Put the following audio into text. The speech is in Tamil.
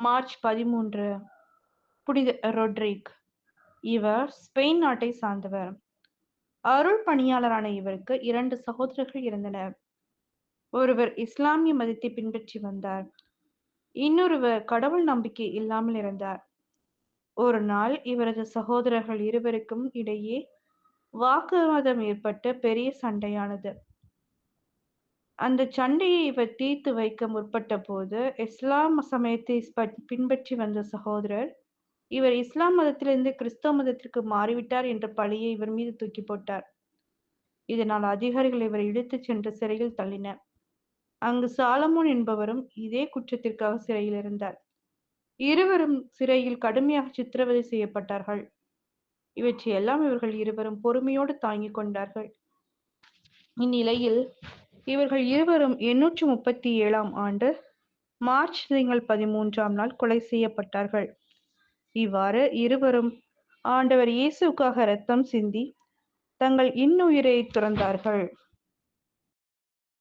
மார்ச் பதிமூன்று. புனித ரொட்ரிக் இவர் ஸ்பெயின் நாட்டை சார்ந்தவர். அருள் பணியாளரான இவருக்கு இரண்டு சகோதரர்கள் இருந்தனர். ஒருவர் இஸ்லாமிய மதத்தை பின்பற்றி வந்தார். இன்னொருவர் கடவுள் நம்பிக்கை இல்லாமல் இருந்தார். ஒரு நாள் இவரது சகோதரர்கள் இருவருக்கும் இடையே வாக்குவாதம் ஏற்பட்டு பெரிய சண்டையானது. அந்த சண்டையை இவர் தீர்த்து வைக்க முற்பட்ட போது இஸ்லாம் சமயத்தை பின்பற்றி வந்த சகோதரர் இவர் இஸ்லாம் மதத்திலிருந்து கிறிஸ்தவ மதத்திற்கு மாறிவிட்டார் என்ற பழியை இவர் மீது தூக்கி போட்டார். இதனால் அதிகாரிகள் இவரை இழுத்துச் சென்று சிறையில் தள்ளினர். அங்கு சாலமோன் என்பவரும் இதே குற்றத்திற்காக சிறையில் இருந்தார். இருவரும் சிறையில் கடுமையாக சித்திரவதை செய்யப்பட்டார்கள். இவற்றை எல்லாம் இவர்கள் இருவரும் பொறுமையோடு தாங்கிக் கொண்டார்கள். இந்நிலையில் இவர்கள் இருவரும் எண்ணூற்றி முப்பத்தி ஏழாம் ஆண்டு மார்ச் திங்கள் பதிமூன்றாம் நாள் கொலை செய்யப்பட்டார்கள். இவ்வாறு இருவரும் ஆண்டவர் இயேசுக்காக ரத்தம் சிந்தி தங்கள் இன்னுயிரை துறந்தார்கள்.